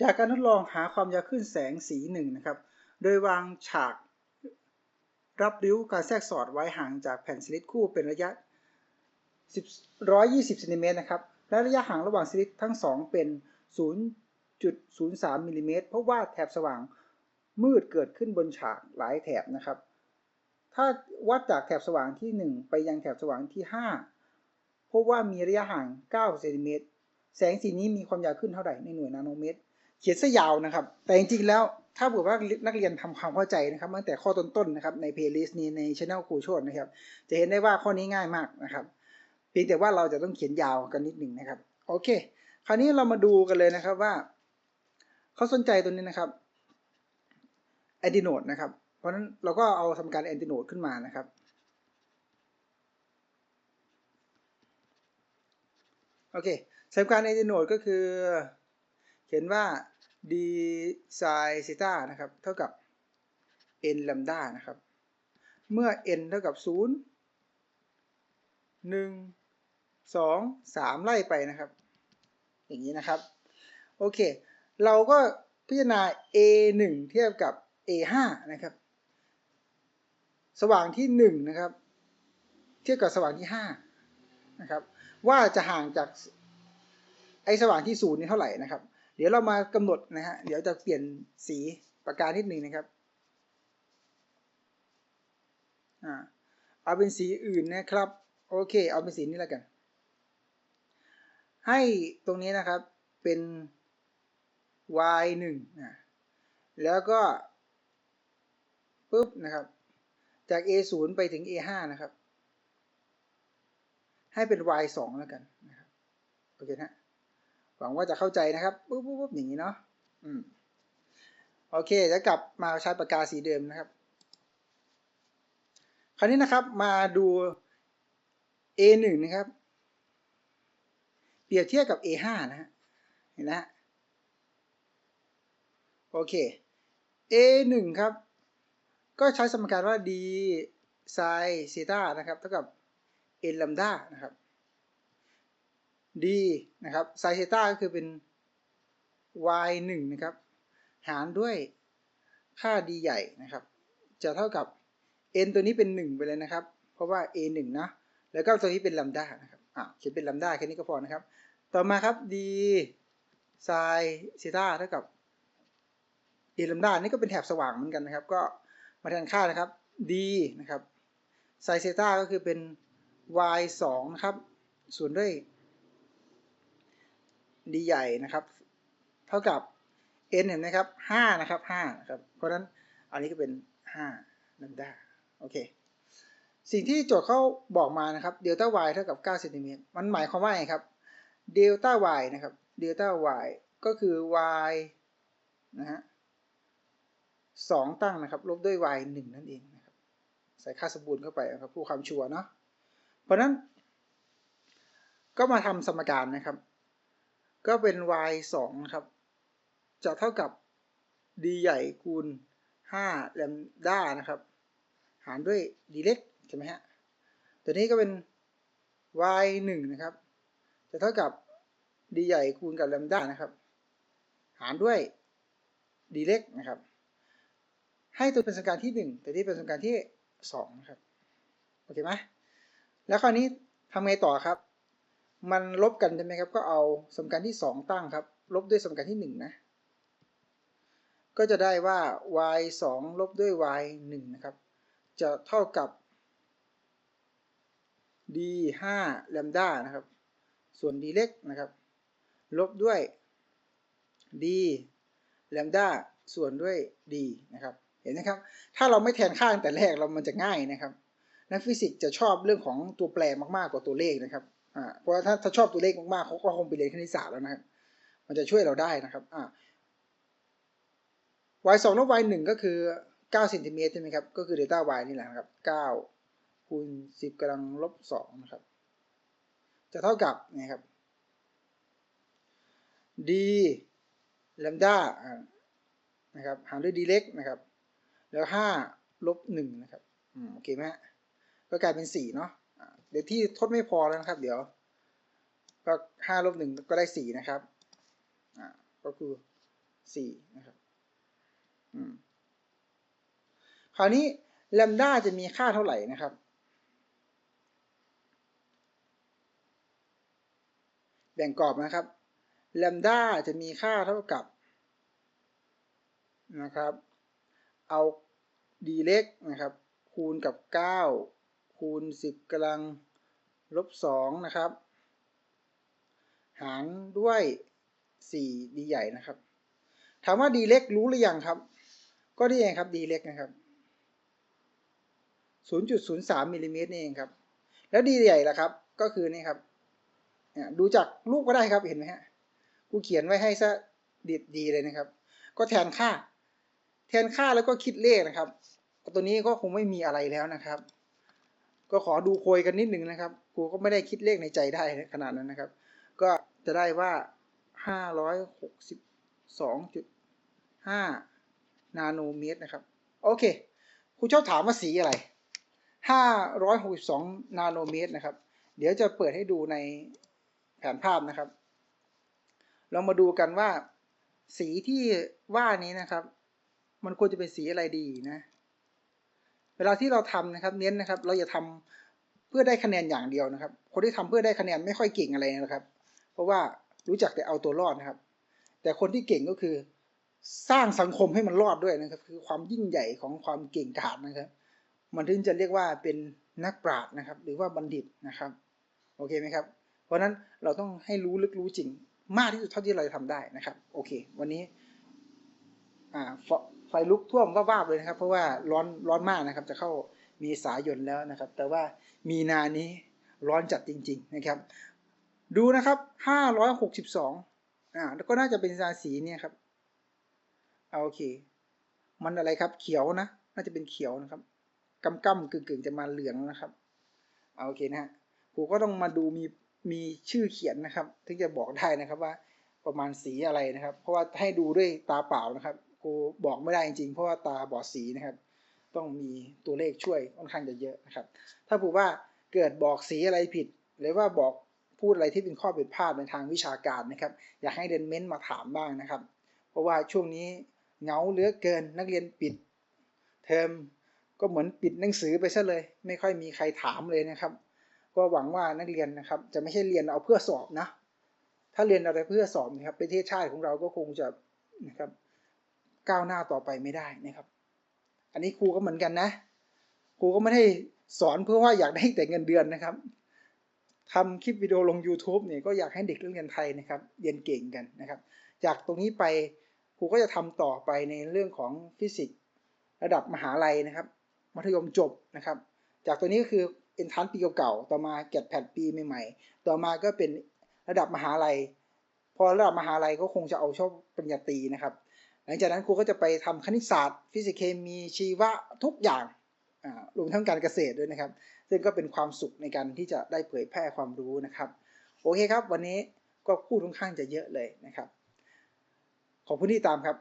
จากการทดลองหาความยาวคลื่นแสงสีหนึ่งนะครับ โดยวางฉากรับริ้วการแทรกสอดไว้ห่างจากแผ่นสลิดคู่เป็นระยะ 120ซนติเมตรนะครับ และระยะห่างระหว่างสลิดทั้งสองเป็น 0.03มิลลิเมตรเพราะว่าแถบสว่างมืดเกิดขึ้นบนฉากหลายแถบนะครับ ถ้าวัดจากแถบสว่างที่ 1 ไปยังแถบสว่างที่ 5 พบว่ามีระยะห่าง 9 เซนติเมตร แสงสีนี้มีความยาวขึ้นเท่าไหร่ในหน่วยนาโนเมตร ขียนซะยาวนะครับ แต่จริงๆแล้วถ้าเผื่อว่านักเรียนทำความเข้าใจนะครับตั้งแต่ข้อต้นๆนะครับในเพลย์ลิสต์นี้ในช anel ครูโชดนะครับ จะเห็นได้ว่าข้อนี้ง่ายมากนะครับเพียงแต่ว่าเราจะต้องเขียนยาวกันนิดหนึ่งนะครับ โอเค คราวนี้เรามาดูกันเลยนะครับว่าเขาสนใจตัวนี้นะครับแอนติโนดนะครับ เพราะฉะนั้นเราก็เอาทำการแอนติโนดขึ้นมานะครับโอเคสมการแอนติโนดก็คือเขียนว่า d sin theta นะครับ เท่ากับ n lambda นะครับ เมื่อ n เท่ากับ 0 1 2 3 ไล่ไปนะครับ อย่างนี้นะครับ โอเค เราก็พิจารณา a 1 เทียบกับ a 5นะครับ สว่างที่ 1 นะครับ เทียบกับสว่างที่ 5 นะครับ ว่าจะห่างจากไอ้สว่างที่ศูนย์นี่เท่าไหร่นะครับ เดี๋ยวเรามากำหนดนะฮะ เดี๋ยวจะเปลี่ยนสีปากกานิดหนึ่งนะครับ อ่า เอาเป็นสีอื่นนะครับ โอเค เอาเป็นสีนี้แล้วกัน ให้ตรงนี้นะครับเป็น y 1นะ แล้วก็ปุ๊บนะครับ จาก a 0ไปถึง a 5นะครับ ให้เป็น y 2แล้วกันนะครับ โอเคนะ หวังว่าจะเข้าใจนะครับปุ๊บปุ๊บปุ๊บอย่างนี้เนาะอืมโอเคจะกลับมาใช้ปากกาสีเดิมนะครับ คราวนี้นะครับมาดู a 1 นะครับ เปรียบเทียบกับ a 5 นะฮะเห็นนะฮะโอเค a 1 ครับ ก็ใช้สมการว่า d sin theta นะครับ เท่ากับ n lambda นะครับ d นะครับ sin theta ก็คือเป็น y 1นะครับ หารด้วยค่า d ใหญ่นะครับ จะเท่ากับ n ตัวนี้เป็น 1 ไปเลยนะครับ เพราะว่า a 1นะแล้วก็ตัวนี้เป็น lambda นะครับอะเขียนเป็น lambda แค่นี้ก็พอนะครับ ต่อมาครับ d sin theta เท่ากับ d lambda นี่ก็เป็นแถบสว่างเหมือนกันนะครับ ก็มาแทนค่านะครับ d นะครับ sin theta ก็คือเป็น y 2นะครับส่วนด้วย d ใหญ่นะครับ เท่ากับ n เห็นไหมครับ5นะครับ5นะครับ เพราะฉะนั้นอันนี้ก็เป็น5 lambda โอเค สิ่งที่โจทย์เขาบอกมานะครับเดลต้า y เท่ากับ9เซนติเมตรมันหมายความว่าไงครับเดลต้า y นะครับเดลต้า y ก็คือ y นะฮะสองตั้งนะครับ ลบด้วย y หนึ่งนั่นเองนะครับ ใส่ค่าสมบูรณ์เข้าไปนะครับผู้ความชัวเนาะเพราะนั้น ก็มาทำสมการนะครับ ก็เป็น y สองครับ จะเท่ากับ d ใหญ่คูณ5แลมด้านะครับ หารด้วย d เล็กใช่ไหมฮะ ตัวนี้ก็เป็น y 1นะครับ จะเท่ากับ d ใหญ่คูณกับแลมด้านะครับ หารด้วย d เล็กนะครับ ให้ตัวเป็นสมการที่ 1 แต่ที่เป็นสมการที่2นะครับ โอเคไหมแล้วคราวนี้ทำไงต่อครับ มันลบกันใช่ไหมครับ ก็เอาสมการที่ 2 ตั้งครับ ลบด้วยสมการที่ 1 นะ ก็จะได้ว่า y 2ลบด้วย y 1นะครับ จะเท่ากับ d 5แลมด้านะครับ ส่วน d เล็กนะครับ ลบด้วย d แลมด้าส่วนด้วย d นะครับ เห็นไหมครับ ถ้าเราไม่แทนค่าตั้งแต่แรกเรามันจะง่ายนะครับ นักฟิสิกส์จะชอบเรื่องของตัวแปรมากๆกว่าตัวเลขนะครับ อ่าเพราะถ้าถ้าชอบตัวเลขมากๆเขาก็คงไปเรียนคณิตศาสตร์แล้วนะครับ มันจะช่วยเราได้นะครับอ่า y 2ลบ y 1ก็คือ9เซนติเมตรใช่ไหมครับก็คือเดลต้า y นี่แหละนะครับ9คูณ10กำลังลบ2นะครับ จะเท่ากับนะครับ d แลมด้านะครับหารด้วย d เล็กนะครับ แล้ว5ลบ1นะครับอืมโอเคไหมก็กลายเป็น4เนาะ เดี๋ยวที่ทดไม่พอแล้วนะครับ เดี๋ยว ก็5ลบ1ก็ได้4นะครับก็คือสี่นะครับคราวนี้แลมด้าจะมีค่าเท่าไหร่นะครับ แบ่งกรอบนะครับแลมด้าจะมีค่าเท่ากับนะครับ เอาดีเล็กนะครับ คูณกับ 9 คูณ 10กำลังลบ2นะครับ หารด้วย4ดีใหญ่นะครับ ถามว่าดีเล็กรู้หรือยังครับ ก็นี่เองครับดีเล็กนะครับ 0.03มิลลิเมตรนี่เองครับ แล้วดีใหญ่ล่ะครับ ก็คือนี่ครับดูจากรูปก็ได้ครับเห็นไหมฮะกูเขียนไว้ให้ซะดีดีเลยนะครับ ก็แทนค่า แทนค่าแล้วก็คิดเลขนะครับ ตัวนี้ก็คงไม่มีอะไรแล้วนะครับ ก็ขอดูโคยกันนิดหนึ่งนะครับกูก็ไม่ได้คิดเลขในใจได้ขนาดนั้นนะครับ ก็จะได้ว่า 562.5 นาโนเมตรนะครับ โอเคครูชอบถามว่าสีอะไร 562 นาโนเมตรนะครับ เดี๋ยวจะเปิดให้ดูในแผนภาพนะครับ เรามาดูกันว่า สีที่ว่านี้นะครับ มันควรจะเป็นสีอะไรดีนะ เวลาที่เราทำนะครับ เน้นนะครับ เราอย่าทำเพื่อได้คะแนนอย่างเดียวนะครับ คนที่ทำเพื่อได้คะแนนไม่ค่อยเก่งอะไรนะครับ เพราะว่ารู้จักแต่เอาตัวรอดนะครับ แต่คนที่เก่งก็คือสร้างสังคมให้มันรอดด้วยนะครับ คือความยิ่งใหญ่ของความเก่งกาจนะครับ มันถึงจะเรียกว่าเป็นนักปราชญ์นะครับ หรือว่าบัณฑิตนะครับโอเคไหมครับ เพราะฉะนั้นเราต้องให้รู้ลึกรู้จริง มากที่สุดเท่าที่เราจะทำได้นะครับ โอเค วันนี้อ่า ฟไฟลุกท่วมว่าบเลยนะครับ เพราะว่าร้อนร้อนมากนะครับ จะเข้ามีสายนแล้วนะครับ แต่ว่ามีนานี้ร้อนจัดจริง ๆนะครับ ดูนะครับห้าร้อยหกสิบสองอ่าแล้วก็น่าจะเป็นราสีเนี่ยครับเอาโอเค มันอะไรครับ เขียวนะ น่าจะเป็นเขียวนะครับกำกำกึ่งกึ่งจะมาเหลืองนะครับเอาโอเคนะฮะครูก็ต้องมาดูมีมีชื่อเขียนนะครับ ถึงจะบอกได้นะครับว่าประมาณสีอะไรนะครับ เพราะว่าให้ดูด้วยตาเปล่านะครับ ครูบอกไม่ได้จริงๆเพราะว่าตาบอดสีนะครับ ต้องมีตัวเลขช่วยค่อนข้างจะเยอะนะครับ ถ้าผูว่าเกิดบอกสีอะไรผิด หรือว่าบอกพูดอะไรที่เป็นข้อผิดพลาดในทางวิชาการนะครับ อยากให้เดนเม้นต์มาถามบ้างนะครับ เพราะว่าช่วงนี้เงาเหลือเกินนักเรียนปิด เทอมก็เหมือนปิดหนังสือไปซะเลย ไม่ค่อยมีใครถามเลยนะครับ ก็หวังว่านักเรียนนะครับ จะไม่ใช่เรียนเอาเพื่อสอบนะ ถ้าเรียนอะไรเพื่อสอบนะครับประเทศชาติของเราก็คงจะนะครับ ก้าวหน้าต่อไปไม่ได้นะครับ อันนี้ครูก็เหมือนกันนะ ครูก็ไม่ได้สอนเพื่อว่าอยากได้แต่เงินเดือนนะครับทำคลิปวิดีโอลง YouTube เนี่ยก็อยากให้เด็กเรียนไทยนะครับเรียนเก่งกันนะครับ จากตรงนี้ไปครูก็จะทำต่อไปในเรื่องของฟิสิกส์ระดับมหาลัยนะครับ มัธยมจบนะครับ จากตัวนี้ก็คือเอนทานปีเก่าๆต่อมาแกดแพดปีใหม่ๆ ต่อมาก็เป็นระดับมหาลัย พอระดับมหาลัยก็คงจะเอาชอบปริญญาตรีนะครับ หลังจากนั้นครูก็จะไปทำคณิตศาสตร์ ฟิสิกส์เคมีชีวะทุกอย่างรวมทั้งการเกษตรด้วยนะครับ ซึ่งก็เป็นความสุขในการที่จะได้เผยแพร่ความรู้นะครับ โอเคครับ วันนี้ก็พูดค่อนข้างจะเยอะเลยนะครับ ขอบคุณที่ตามครับ